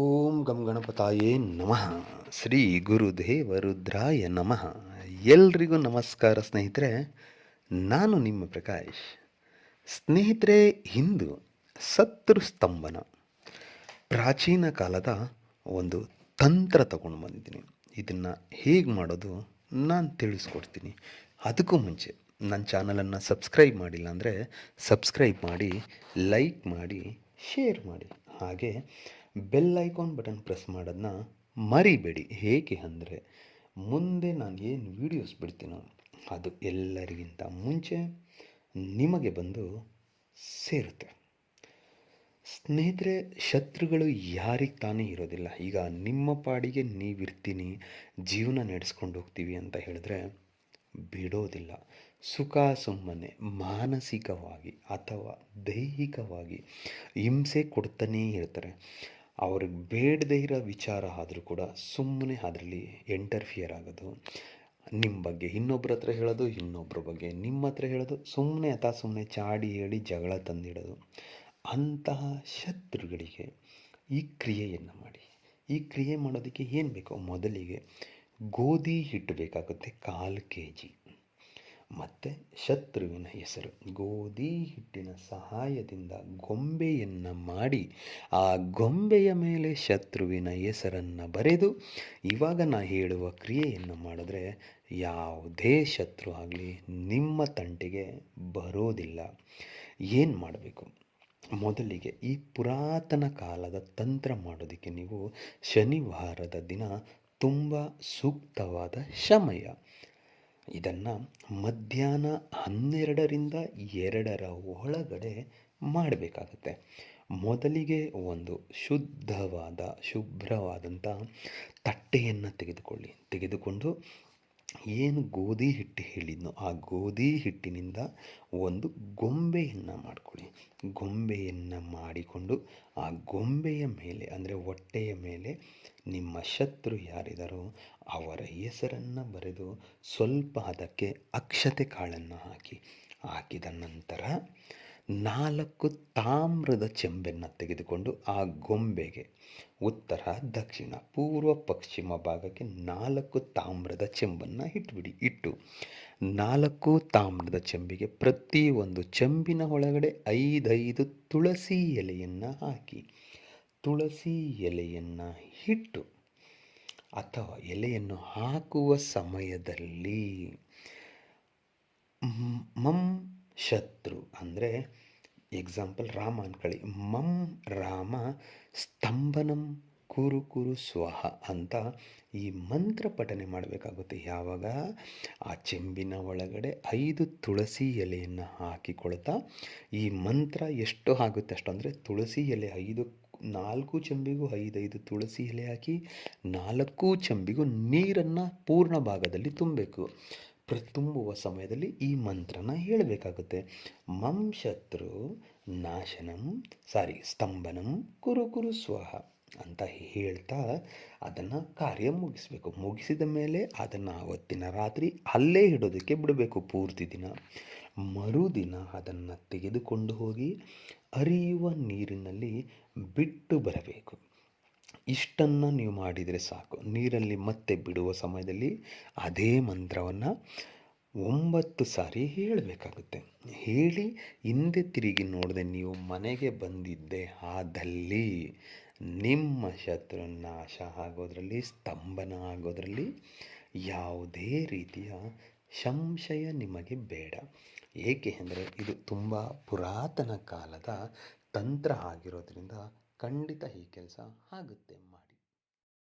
ಓಂ ಗಂ ಗಣಪತಾಯೇ ನಮಃ. ಶ್ರೀ ಗುರುದೇವ ರುದ್ರಾಯ ನಮಃ. ಎಲ್ರಿಗೂ ನಮಸ್ಕಾರ ಸ್ನೇಹಿತರೆ, ನಾನು ನಿಮ್ಮ ಪ್ರಕಾಶ್. ಸ್ನೇಹಿತರೆ ಹಿಂದು ಸತ್ರು ಸ್ತಂಭನ, ಪ್ರಾಚೀನ ಕಾಲದ ಒಂದು ತಂತ್ರ ತಗೊಂಡು ಬಂದಿದ್ದೀನಿ. ಇದನ್ನು ಹೇಗೆ ಮಾಡೋದು ನಾನು ತಿಳಿಸ್ಕೊಡ್ತೀನಿ. ಅದಕ್ಕೂ ಮುಂಚೆ ನನ್ನ ಚಾನಲನ್ನು ಸಬ್ಸ್ಕ್ರೈಬ್ ಮಾಡಿಲ್ಲ ಅಂದರೆ ಸಬ್ಸ್ಕ್ರೈಬ್ ಮಾಡಿ, ಲೈಕ್ ಮಾಡಿ, ಶೇರ್ ಮಾಡಿ. ಹಾಗೆ ಬೆಲ್ ಐಕಾನ್ ಬಟನ್ ಪ್ರೆಸ್ ಮಾಡೋದನ್ನ ಮರಿಬೇಡಿ. ಹೇಗೆ ಅಂದರೆ ಮುಂದೆ ನಾನು ಏನು ವೀಡಿಯೋಸ್ ಬಿಡ್ತೀನೋ ಅದು ಎಲ್ಲರಿಗಿಂತ ಮುಂಚೆ ನಿಮಗೆ ಬಂದು ಸೇರುತ್ತೆ. ಸ್ನೇಹಿತರೆ, ಶತ್ರುಗಳು ಯಾರಿಗೆ ತಾನೇ ಇರೋದಿಲ್ಲ. ಈಗ ನಿಮ್ಮ ಪಾಡಿಗೆ ನೀವಿರ್ತೀನಿ, ಜೀವನ ನಡೆಸ್ಕೊಂಡು ಹೋಗ್ತೀವಿ ಅಂತ ಹೇಳಿದ್ರೆ ಬಿಡೋದಿಲ್ಲ. ಸುಖ ಸುಮ್ಮನೆ, ಮಾನಸಿಕವಾಗಿ ಅಥವಾ ದೈಹಿಕವಾಗಿ ಹಿಂಸೆ ಕೊಡ್ತಾನೇ ಇರ್ತಾರೆ. ಅವ್ರಿಗೆ ಬೇಡದೇ ಇರೋ ವಿಚಾರ ಆದರೂ ಕೂಡ ಸುಮ್ಮನೆ ಅದರಲ್ಲಿ ಎಂಟರ್ಫಿಯರ್ ಆಗೋದು. ನಿಮ್ಮ ಬಗ್ಗೆ ಇನ್ನೊಬ್ರ ಹತ್ರ ಹೇಳೋದು ಇನ್ನೊಬ್ಬರ ಬಗ್ಗೆ ನಿಮ್ಮ ಹತ್ರ ಹೇಳೋದು ಸುಮ್ಮನೆ ಅಥವಾ ಸುಮ್ಮನೆ ಚಾಡಿ ಹೇಳಿ ಜಗಳ ತಂದಿಡೋದು. ಅಂತಹ ಶತ್ರುಗಳಿಗೆ ಈ ಕ್ರಿಯೆಯನ್ನು ಮಾಡಿ. ಈ ಕ್ರಿಯೆ ಮಾಡೋದಕ್ಕೆ ಏನು ಬೇಕು? ಮೊದಲಿಗೆ ಗೋಧಿ ಹಿಟ್ಟು ಬೇಕಾಗುತ್ತೆ ಕಾಲು ಕೆ ಜಿ ಮತ್ತು ಶತ್ರುವಿನ ಹೆಸರು. ಗೋಧಿ ಹಿಟ್ಟಿನ ಸಹಾಯದಿಂದ ಗೊಂಬೆಯನ್ನು ಮಾಡಿ, ಆ ಗೊಂಬೆಯ ಮೇಲೆ ಶತ್ರುವಿನ ಹೆಸರನ್ನು ಬರೆದು, ಇವಾಗ ನಾ ಹೇಳುವ ಕ್ರಿಯೆಯನ್ನು ಮಾಡಿದ್ರೆ ಯಾವುದೇ ಶತ್ರು ಆಗಲಿ ನಿಮ್ಮ ತಂಟಿಗೆ ಬರೋದಿಲ್ಲ. ಏನು ಮಾಡಬೇಕು? ಮೊದಲಿಗೆ ಈ ಪುರಾತನ ಕಾಲದ ತಂತ್ರ ಮಾಡೋದಕ್ಕೆ ನೀವು ಶನಿವಾರದ ದಿನ ತುಂಬ ಸೂಕ್ತವಾದ ಸಮಯ. ಇದನ್ನು ಮಧ್ಯಾಹ್ನ ಹನ್ನೆರಡರಿಂದ ಎರಡರ ಒಳಗಡೆ ಮಾಡಬೇಕಾಗತ್ತೆ. ಮೊದಲಿಗೆ ಒಂದು ಶುದ್ಧವಾದ ಶುಭ್ರವಾದಂಥ ತಟ್ಟೆಯನ್ನು ತೆಗೆದುಕೊಳ್ಳಿ. ತೆಗೆದುಕೊಂಡು ಏನು ಗೋಧಿ ಹಿಟ್ಟು ಹೇಳಿದ್ನೋ ಆ ಗೋಧಿ ಹಿಟ್ಟಿನಿಂದ ಒಂದು ಗೊಂಬೆಯನ್ನು ಮಾಡಿಕೊಳ್ಳಿ. ಗೊಂಬೆಯನ್ನು ಮಾಡಿಕೊಂಡು ಆ ಗೊಂಬೆಯ ಮೇಲೆ, ಅಂದರೆ ಹೊಟ್ಟೆಯ ಮೇಲೆ ನಿಮ್ಮ ಶತ್ರು ಯಾರಿದ್ದಾರೋ ಅವರ ಹೆಸರನ್ನು ಬರೆದು ಸ್ವಲ್ಪ ಅದಕ್ಕೆ ಅಕ್ಷತೆ ಕಾಳನ್ನು ಹಾಕಿ. ಹಾಕಿದ ನಂತರ ನಾಲ್ಕು ತಾಮ್ರದ ಚೆಂಬನ್ನು ತೆಗೆದುಕೊಂಡು ಆ ಗೊಂಬೆಗೆ, ಉತ್ತರ, ದಕ್ಷಿಣ, ಪೂರ್ವ, ಪಶ್ಚಿಮ ಭಾಗಕ್ಕೆ ನಾಲ್ಕು ತಾಮ್ರದ ಚೆಂಬನ್ನು ಇಟ್ಬಿಡಿ. ಇಟ್ಟು ನಾಲ್ಕು ತಾಮ್ರದ ಚೆಂಬಿಗೆ ಪ್ರತಿ ಒಂದು ಚೆಂಬಿನ ಒಳಗಡೆ ಐದೈದು ತುಳಸಿ ಎಲೆಯನ್ನು ಹಾಕಿ, ತುಳಸಿ ಎಲೆಯನ್ನು ಇಟ್ಟು ಅಥವಾ ಎಲೆಯನ್ನು ಹಾಕುವ ಸಮಯದಲ್ಲಿ ಮಂ ಶತ್ರು ಅಂದರೆ ಎಕ್ಸಾಂಪಲ್ ರಾಮ ಅನ್ಕೊಳ್ಳಿ ಮಂ ರಾಮ ಸ್ತಂಭನಂ ಕುರು ಕುರು ಸ್ವಹ ಅಂತ ಈ ಮಂತ್ರ ಪಠನೆ ಮಾಡಬೇಕಾಗುತ್ತೆ. ಯಾವಾಗ? ಆ ಚೆಂಬಿನ ಒಳಗಡೆ ಐದು ತುಳಸಿ ಎಲೆಯನ್ನು ಹಾಕಿಕೊಳ್ತಾ ಈ ಮಂತ್ರ ಎಷ್ಟು ಆಗುತ್ತೆ ಅಷ್ಟು ಅಂದರೆ ತುಳಸಿ ಎಲೆ ಐದು, ನಾಲ್ಕು ಚೆಂಬಿಗೂ ಐದೈದು ತುಳಸಿ ಎಲೆ ಹಾಕಿ ನಾಲ್ಕು ಚೆಂಬಿಗೂ ನೀರನ್ನು ಪೂರ್ಣ ಭಾಗದಲ್ಲಿ ತುಂಬಬೇಕು. ಪ್ರ ತುಂಬುವ ಸಮಯದಲ್ಲಿ ಈ ಮಂತ್ರನ ಹೇಳಬೇಕಾಗುತ್ತೆ. ಮಂ ಶತ್ರು ನಾಶನಂ ಸಾರಿ ಸ್ತಂಭನಂ ಕುರು ಕುರು ಸ್ವಹ ಅಂತ ಹೇಳ್ತಾ ಅದನ್ನು ಕಾರ್ಯ ಮುಗಿಸ್ಬೇಕು. ಮುಗಿಸಿದ ಮೇಲೆ ಅದನ್ನು ಆವತ್ತಿನ ರಾತ್ರಿ ಅಲ್ಲೇ ಇಡೋದಕ್ಕೆ ಬಿಡಬೇಕು ಪೂರ್ತಿ ದಿನ. ಮರುದಿನ ಅದನ್ನು ತೆಗೆದುಕೊಂಡು ಹೋಗಿ ಹರಿಯುವ ನೀರಿನಲ್ಲಿ ಬಿಟ್ಟು ಬರಬೇಕು. ಇಷ್ಟನ್ನು ನೀವು ಮಾಡಿದರೆ ಸಾಕು. ನೀರಲ್ಲಿ ಮತ್ತೆ ಬಿಡುವ ಸಮಯದಲ್ಲಿ ಅದೇ ಮಂತ್ರವನ್ನು ಒಂಬತ್ತು ಸಾರಿ ಹೇಳಬೇಕಾಗುತ್ತೆ. ಹೇಳಿ, ಹಿಂದೆ ತಿರುಗಿ ನೋಡದೆ ನೀವು ಮನೆಗೆ ಬಂದಿದ್ದೆ ಆದಲ್ಲಿ ನಿಮ್ಮ ಶತ್ರು ನಾಶ ಆಗೋದ್ರಲ್ಲಿ, ಸ್ತಂಭನ ಆಗೋದ್ರಲ್ಲಿ ಯಾವುದೇ ರೀತಿಯ ಸಂಶಯ ನಿಮಗೆ ಬೇಡ. ಏಕೆ ಅಂದರೆ ಇದು ತುಂಬ ಪುರಾತನ ಕಾಲದ ತಂತ್ರ ಆಗಿರೋದ್ರಿಂದ ಖಂಡಿತ ಈ ಕೆಲಸ ಆಗುತ್ತೆ.